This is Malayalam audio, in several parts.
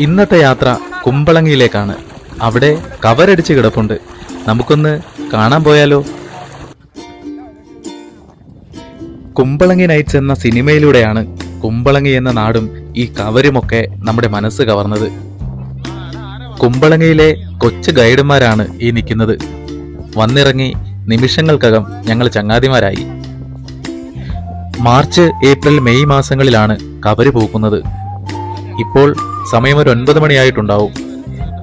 ഇന്നത്തെ യാത്ര കുമ്പളങ്ങിയിലേക്കാണ്. അവിടെ കവരടിച്ച് കിടപ്പുണ്ട്. നമുക്കൊന്ന് കാണാൻ പോയാലോ? കുമ്പളങ്ങി നൈറ്റ്സ് എന്ന സിനിമയിലൂടെയാണ് കുമ്പളങ്ങി എന്ന നാടും ഈ കവരുമൊക്കെ നമ്മുടെ മനസ്സ് കവർന്നത്. കുമ്പളങ്ങിയിലെ കൊച്ചു ഗൈഡുമാരാണ് ഈ നിൽക്കുന്നത്. വന്നിറങ്ങി നിമിഷങ്ങൾക്കകം ഞങ്ങൾ ചങ്ങാതിമാരായി. മാർച്ച് ഏപ്രിൽ മെയ് മാസങ്ങളിലാണ് കവര് പൂക്കുന്നത്. ഇപ്പോൾ സമയം ഒരു ഒൻപത് മണിയായിട്ടുണ്ടാവും.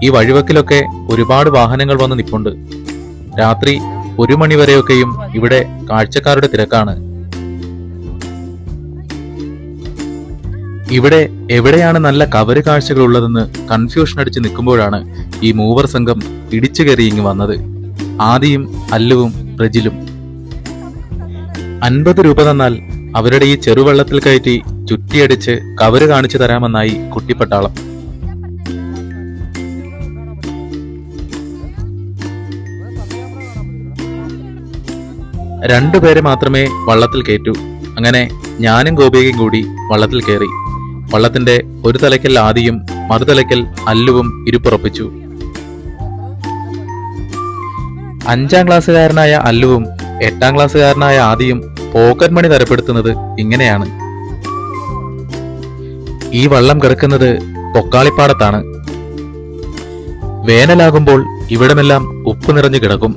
ഈ വഴിവക്കിലൊക്കെ ഒരുപാട് വാഹനങ്ങൾ വന്ന് നിപ്പുണ്ട്. രാത്രി ഒരു മണിവരെയൊക്കെയും ഇവിടെ കാഴ്ചക്കാരുടെ തിരക്കാണ്. ഇവിടെ എവിടെയാണ് നല്ല കവര് കാഴ്ചകൾ ഉള്ളതെന്ന് കൺഫ്യൂഷൻ അടിച്ച് നിൽക്കുമ്പോഴാണ് ഈ മൂവർ സംഘം ഇടിച്ചു കയറി ഇങ്ങ് വന്നത്. ആദിയും അല്ലുവും പ്രജിലും. അൻപത് രൂപ തന്നാൽ അവരുടെ ഈ ചെറുവെള്ളത്തിൽ കയറ്റി ചുറ്റിയടിച്ച് കവര് കാണിച്ചു തരാമെന്നായി കുട്ടിപ്പട്ടാളം. രണ്ടുപേരെ മാത്രമേ വള്ളത്തിൽ കയറ്റൂ. അങ്ങനെ ഞാനും ഗോപികയും കൂടി വള്ളത്തിൽ കയറി. വള്ളത്തിന്റെ ഒരു തലയ്ക്കൽ ആദിയും മറുതലയ്ക്കൽ അല്ലുവും ഇരുപ്പുറപ്പിച്ചു. അഞ്ചാം ക്ലാസ്സുകാരനായ അല്ലുവും എട്ടാം ക്ലാസ്സുകാരനായ ആദിയും പോക്കറ്റ് മണി തരപ്പെടുത്തുന്നത് ഇങ്ങനെയാണ്. ഈ വള്ളം കിടക്കുന്നത് പൊക്കാളിപ്പാടത്താണ്. വേനലാകുമ്പോൾ ഇവിടമെല്ലാം ഉപ്പ് നിറഞ്ഞു കിടക്കും.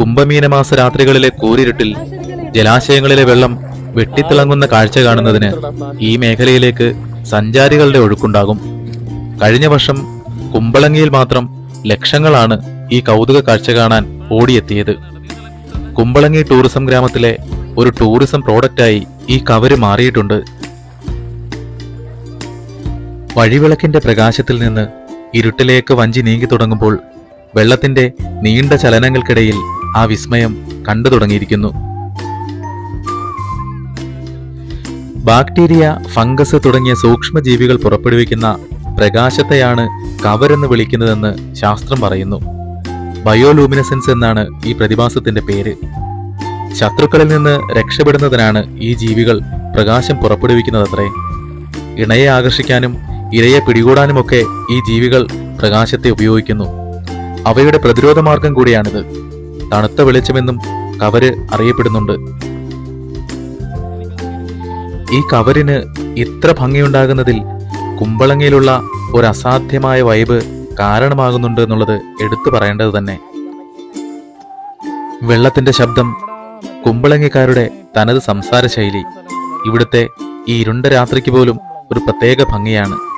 കുംഭമീനമാസ രാത്രികളിലെ കൂരിരുട്ടിൽ ജലാശയങ്ങളിലെ വെള്ളം വെട്ടിത്തിളങ്ങുന്ന കാഴ്ച കാണുന്നതിന് ഈ മേഖലയിലേക്ക് സഞ്ചാരികളുടെ ഒഴുക്കുണ്ടാകും. കഴിഞ്ഞ വർഷം കുമ്പളങ്ങിയിൽ മാത്രം ലക്ഷങ്ങളാണ് ഈ കൗതുക കാഴ്ച കാണാൻ ഓടിയെത്തിയത്. കുമ്പളങ്ങി ടൂറിസം ഗ്രാമത്തിലെ ഒരു ടൂറിസം പ്രോഡക്റ്റായി ഈ കവര് മാറിയിട്ടുണ്ട്. വഴിവിളക്കിന്റെ പ്രകാശത്തിൽ നിന്ന് ഇരുട്ടിലേക്ക് വഞ്ചി നീങ്ങി തുടങ്ങുമ്പോൾ വെള്ളത്തിന്റെ നീണ്ട ചലനങ്ങൾക്കിടയിൽ ആ വിസ്മയം കണ്ടു തുടങ്ങിയിരിക്കുന്നു. ബാക്ടീരിയ ഫംഗസ് തുടങ്ങിയ സൂക്ഷ്മജീവികൾ പുറപ്പെടുവിക്കുന്ന പ്രകാശത്തെയാണ് കവരെന്ന് വിളിക്കുന്നതെന്ന് ശാസ്ത്രം പറയുന്നു. ബയോലൂമിനസെൻസ് എന്നാണ് ഈ പ്രതിഭാസത്തിന്റെ പേര്. ശത്രുക്കളിൽ നിന്ന് രക്ഷപ്പെടുന്നതിനാണ് ഈ ജീവികൾ പ്രകാശം പുറപ്പെടുവിക്കുന്നതത്രേ. ഇണയെ ആകർഷിക്കാനും ഇരയെ പിടികൂടാനുമൊക്കെ ഈ ജീവികൾ പ്രകാശത്തെ ഉപയോഗിക്കുന്നു. അവയുടെ പ്രതിരോധ മാർഗം കൂടിയാണിത്. തണുത്ത വെളിച്ചമെന്നും കവര് അറിയപ്പെടുന്നുണ്ട്. ഈ കവരിന് ഇത്ര ഭംഗിയുണ്ടാകുന്നതിൽ കുമ്പളങ്ങയിലുള്ള ഒരു അസാധ്യമായ വൈബ് കാരണമാകുന്നുണ്ട് എന്നുള്ളത് എടുത്തു പറയേണ്ടത് തന്നെ. വെള്ളത്തിന്റെ ശബ്ദം കുമ്പളങ്ങിക്കാരുടെ തനത് സംസാര ശൈലി ഇവിടുത്തെ ഈ ഇരുണ്ട രാത്രിക്ക് പോലും ഒരു പ്രത്യേക ഭംഗിയാണ്.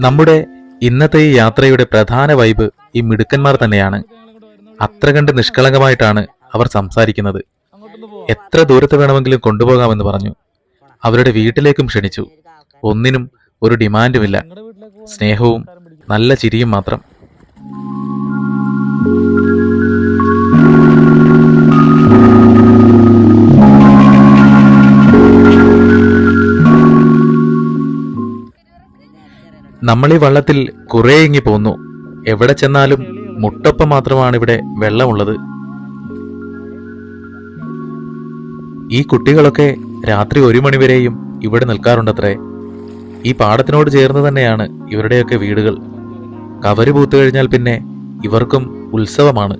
നമ്മുടെ ഇന്നത്തെ ഈ യാത്രയുടെ പ്രധാന വൈബ് ഈ മിടുക്കന്മാർ തന്നെയാണ്. അത്ര കണ്ട് നിഷ്കളങ്കമായിട്ടാണ് അവർ സംസാരിക്കുന്നത്. എത്ര ദൂരത്ത് വേണമെങ്കിലും കൊണ്ടുപോകാമെന്ന് പറഞ്ഞു. അവരുടെ വീട്ടിലേക്കും ക്ഷണിച്ചു. ഒന്നിനും ഒരു ഡിമാൻഡുമില്ല. സ്നേഹവും നല്ല ചിരിയും മാത്രം. നമ്മൾ ഈ വള്ളത്തിൽ കുറേ ഇങ്ങി പോന്നു എവിടെ ചെന്നാലും മുട്ടപ്പ മാത്രമാണ് ഇവിടെ വെള്ളമുള്ളത്. ഈ കുട്ടികളൊക്കെ രാത്രി ഒരു മണിവരെയും ഇവിടെ നിൽക്കാറുണ്ടത്രേ. ഈ പാടത്തിനോട് ചേർന്ന് തന്നെയാണ് ഇവരുടെയൊക്കെ വീടുകൾ. കവര് പൂത്തു കഴിഞ്ഞാൽ പിന്നെ ഇവർക്കും ഉത്സവമാണ്.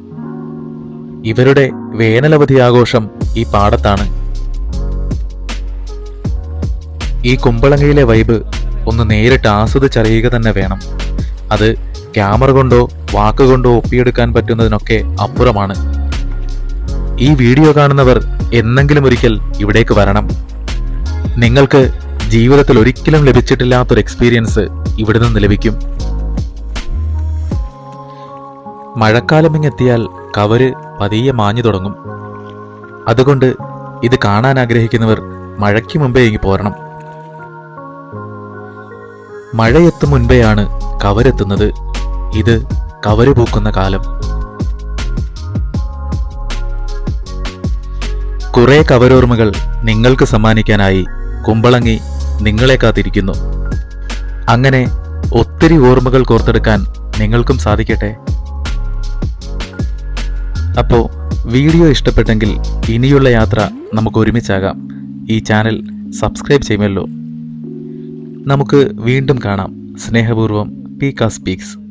ഇവരുടെ വേനലവധി ആഘോഷം ഈ പാടത്താണ്. ഈ കുമ്പളങ്ങയിലെ വൈബ് ഒന്ന് നേരിട്ട് ആസ്വദിച്ചറിയുക തന്നെ വേണം. അത് ക്യാമറ കൊണ്ടോ വാക്കുകൊണ്ടോ ഒപ്പിയെടുക്കാൻ പറ്റുന്നതിനൊക്കെ അപ്പുറമാണ്. ഈ വീഡിയോ കാണുന്നവർ എന്നെങ്കിലും ഒരിക്കൽ ഇവിടേക്ക് വരണം. നിങ്ങൾക്ക് ജീവിതത്തിൽ ഒരിക്കലും ലഭിച്ചിട്ടില്ലാത്തൊരു എക്സ്പീരിയൻസ് ഇവിടെ നിന്ന് ലഭിക്കും. മഴക്കാലമിങ്ങെത്തിയാൽ കവര് പതിയെ മാഞ്ഞു തുടങ്ങും. അതുകൊണ്ട് ഇത് കാണാൻ ആഗ്രഹിക്കുന്നവർ മഴയ്ക്ക് മുമ്പേ ഇങ്ങി പോരണം. മഴയെത്തും മുൻപെയാണ് കവരെത്തുന്നത്. ഇത് കവര് പൂക്കുന്ന കാലം. കുറെ കവരോർമ്മകൾ നിങ്ങൾക്ക് സമ്മാനിക്കാനായി കുമ്പളങ്ങി നിങ്ങളെ കാത്തിരിക്കുന്നു. അങ്ങനെ ഒത്തിരി ഓർമ്മകൾ കോർത്തെടുക്കാൻ നിങ്ങൾക്കും സാധിക്കട്ടെ? അപ്പോൾ വീഡിയോ ഇഷ്ടപ്പെട്ടെങ്കിൽ ഇനിയുള്ള യാത്ര നമുക്ക് ഒരുമിച്ചാകാം. ഈ ചാനൽ സബ്സ്ക്രൈബ് ചെയ്യുമല്ലോ. നമുക്ക് വീണ്ടും കാണാം. സ്നേഹപൂർവം പീക്ക സ്പീക്സ്.